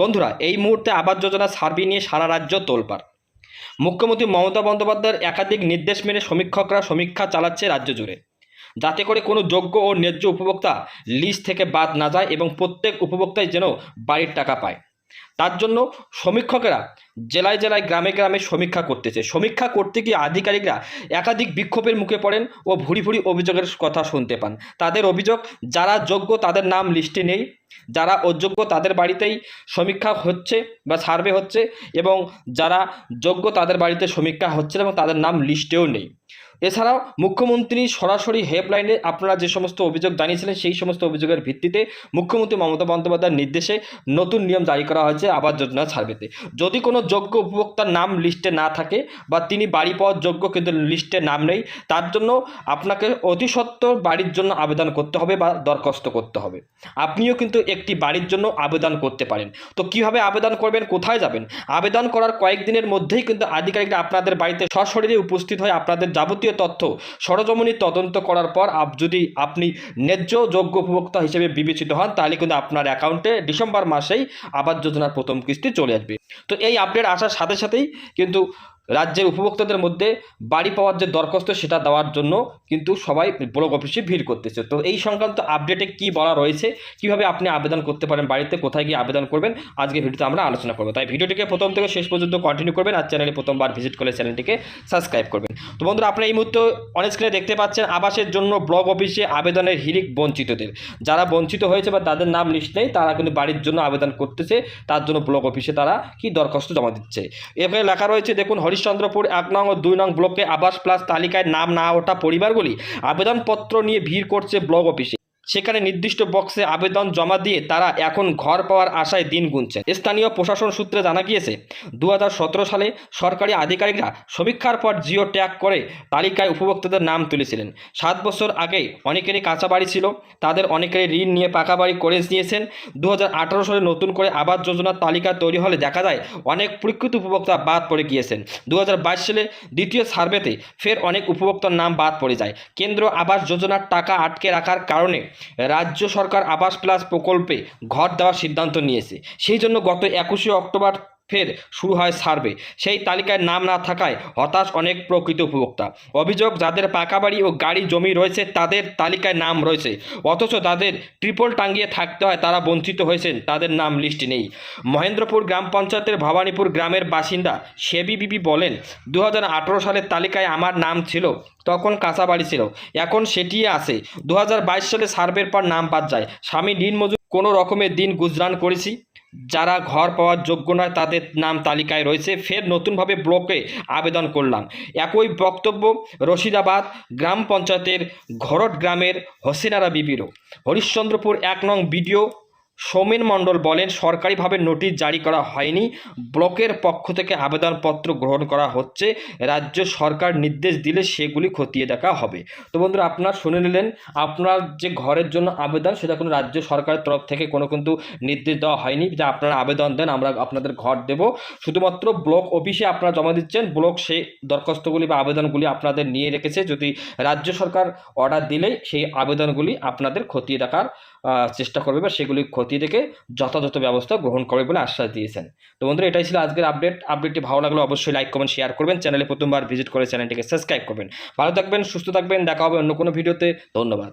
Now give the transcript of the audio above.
বন্ধুরা, এই মুহূর্তে আবাস যোজনা সার্ভে নিয়ে সারা রাজ্য তোলপাড়। মুখ্যমন্ত্রী মমতা বন্দ্যোপাধ্যায়ের একাধিক নির্দেশ মেনে সমীক্ষকরা সমীক্ষা চালাচ্ছে রাজ্য জুড়ে। যাতে করে কোনো যোগ্য ও ন্যায্য উপভোক্তা লিস্ট থেকে বাদ না যায় এবং প্রত্যেক উপভোক্তাই যেন বাড়ির টাকা পায়। তার জন্য সমীক্ষকেরা জেলায় জেলায়, গ্রামে গ্রামে সমীক্ষা করতেছে। সমীক্ষা করতে গিয়ে আধিকারিকরা একাধিক বিক্ষোভের মুখে পড়েন ও ভুরি ভুরি অভিযোগের কথা শুনতে পান। তাদের অভিযোগ, যারা যোগ্য তাদের নাম লিস্টে নেই, যারা অযোগ্য তাদের বাড়িতেই সমীক্ষা হচ্ছে বা সার্ভে হচ্ছে এবং যারা যোগ্য তাদের বাড়িতে সমীক্ষা হচ্ছে এবং তাদের নাম লিস্টেও নেই। এছাড়াও মুখ্যমন্ত্রী সরাসরি হেল্পলাইনে আপনারা যে সমস্ত অভিযোগ জানিয়েছিলেন, সেই সমস্ত অভিযোগের ভিত্তিতে মুখ্যমন্ত্রী মমতা বন্দ্যোপাধ্যায়ের নির্দেশে নতুন নিয়ম জারি করা হয়েছে আবাস যোজনা সার্ভেতে যদি কোনো যোগ্য উপভোক্তার নাম লিস্টে না থাকে বা তিনি বাড়ি পাওয়ার যোগ্য কিন্তু লিস্টে নাম নেই, তার জন্য আপনাকে অতি বাড়ির জন্য আবেদন করতে হবে বা দরখাস্ত করতে হবে। আপনিও কিন্তু একটি বাড়ির জন্য আবেদন করতে পারেন। তো কীভাবে আবেদন করবেন, কোথায় যাবেন? আবেদন করার কয়েকদিনের মধ্যেই কিন্তু আধিকারিকরা আপনাদের বাড়িতে সশরীরে উপস্থিত হয়ে আপনাদের যাবতীয় তথ্য সরজমিনী তদন্ত করার পর যদি আপনি ন্যায্য যোগ্য উপভোক্তা হিসেবে বিবেচিত হন, তাহলে কিন্তু আপনার অ্যাকাউন্টে ডিসেম্বর মাসেই আবাস যোজনার প্রথম কিস্তি চলে আসবে। তো এই আপডেট আসার সাথে সাথেই কিন্তু রাজ্যের উপভোক্তাদের মধ্যে বাড়ি পাওয়ার যে দরখাস্ত সেটা দেওয়ার জন্য কিন্তু সবাই ব্লক অফিসে ভিড় করতেছে। তো এই সংক্রান্ত আপডেটে কি বলা রয়েছে? কীভাবে আপনি আবেদন করতে পারেন বাড়িতে? কোথায় গিয়ে আবেদন করবেন? আজকে ভিডিওতে আমরা আলোচনা করব। তাই ভিডিওটিকে প্রথম থেকে শেষ পর্যন্ত কন্টিনিউ করবেন আর চ্যানেলে প্রথমবার ভিজিট করলে চ্যানেলটিকে সাবস্ক্রাইব করবেন। তো বন্ধুরা, আপনারা এই মুহূর্তে অনেক স্ক্রিনে দেখতে পাচ্ছেন আবাসের জন্য ব্লক অফিসে আবেদনের হিরিক বঞ্চিতদের। যারা বঞ্চিত হয়েছে বা তাদের নাম লিস্ট নেই, তারা কিন্তু বাড়ির জন্য আবেদন করতেছে। তার জন্য ব্লক অফিসে তারা কি দরখাস্ত জমা দিচ্ছে? এখানে লেখা রয়েছে, দেখুন হরিশ্চন্দ্রপুর এক নং ও দুই নং ব্লকে আবাস প্লাস তালিকায় নাম না ওঠা পরিবারগুলি আবেদনপত্র নিয়ে ভিড় করছে ব্লক অফিসে। সেখানে নির্দিষ্ট বক্সে আবেদন জমা দিয়ে তারা এখন ঘর পাওয়ার আশায় দিন গুনছেন। স্থানীয় প্রশাসন সূত্রে জানা গিয়েছে দু হাজার সতেরো সালে সরকারি আধিকারিকরা সমীক্ষার পর জিও ট্যাগ করে তালিকায় উপভোক্তাদের নাম তুলেছিলেন। সাত বছর আগে অনেকেরই কাঁচা বাড়ি ছিল, তাদের অনেকেরই ঋণ নিয়ে পাকা বাড়ি করে নিয়েছেন। দু হাজার আঠেরো সালে নতুন করে আবাস যোজনার তালিকা তৈরি হলে দেখা যায়, অনেক প্রকৃত উপভোক্তা বাদ পড়ে গিয়েছেন। দু হাজার বাইশ সালে দ্বিতীয় সার্ভেতে ফের অনেক উপভোক্তার নাম বাদ পড়ে যায়। কেন্দ্র আবাস যোজনার টাকা আটকে রাখার কারণে রাজ্য সরকার আবাস প্লাস প্রকল্পে ঘর দেওয়ার সিদ্ধান্ত নিয়েছে। সেই জন্য গত একুশে অক্টোবর ফের শুরু হয় সার্ভে। সেই তালিকায় নাম না থাকায় হতাশ অনেক প্রকৃত উপভোক্তা। অভিযোগ, যাদের পাকা বাড়ি ও গাড়ি, জমি রয়েছে, তাদের তালিকায় নাম রয়েছে। অথচ তাদের ট্রিপল টাঙ্গিয়ে থাকতে হয়, তারা বঞ্চিত হয়েছেন, তাদের নাম লিস্টে নেই। মহেন্দ্রপুর গ্রাম পঞ্চায়েতের ভবানীপুর গ্রামের বাসিন্দা শেবি বিবি বলেন দু হাজার আঠারো সালের তালিকায় আমার নাম ছিল, তখন কাঁচা বাড়ি ছিল। এখন সেটি আছে। দু হাজার বাইশ সালে সার্ভের পর নাম বাদ যায়। স্বামী দিনমজুর কোনো রকমের দিন গুজরান করেছি। যারা ঘর পাওয়ার যোগ্য নয়, তাদের নাম তালিকায় রয়েছে। ফের নতুনভাবে ব্লকে আবেদন করলাম। একই বক্তব্য রশিদাবাদ গ্রাম পঞ্চায়েতের ঘরট গ্রামের হোসেনারা বিবিরও হরিশ্চন্দ্রপুর এক নং বিডিও সৌমেন মণ্ডল বলেন, সরকারিভাবে নোটিশ জারি করা হয়নি। ব্লকের পক্ষ থেকে আবেদনপত্র গ্রহণ করা হচ্ছে। রাজ্য সরকার নির্দেশ দিলে সেগুলি খতিয়ে দেখা হবে। তো বন্ধুরা, আপনার শুনে নিলেন, আপনার যে ঘরের জন্য আবেদন, সেটা কোনো রাজ্য সরকারের তরফ থেকে কোনো কিন্তু নির্দেশ দেওয়া হয়নি। যে আপনারা আবেদন দেন, আমরা আপনাদের ঘর দেব। শুধুমাত্র ব্লক অফিসে আপনারা জমা দিচ্ছেন, ব্লক সেই দরখাস্তগুলি বা আবেদনগুলি আপনাদের নিয়ে রেখেছে। যদি রাজ্য সরকার অর্ডার দিলেই সেই আবেদনগুলি আপনাদের খতিয়ে দেখার চেষ্টা করবে বা সেগুলি ক্ষতি থেকে যথাযথ ব্যবস্থা গ্রহণ করবে বলে আশ্বাস দিয়েছেন। তো বন্ধুরা, এটাই ছিল আজকের আপডেট। আপডেটটি ভালো লাগলে অবশ্যই লাইক করবেন শেয়ার করবেন। চ্যানেলে প্রথমবার ভিজিট করে চ্যানেলটিকে সাবস্ক্রাইব করবেন। ভালো থাকবেন, সুস্থ থাকবেন। দেখা হবে অন্য কোনো ভিডিওতে। ধন্যবাদ।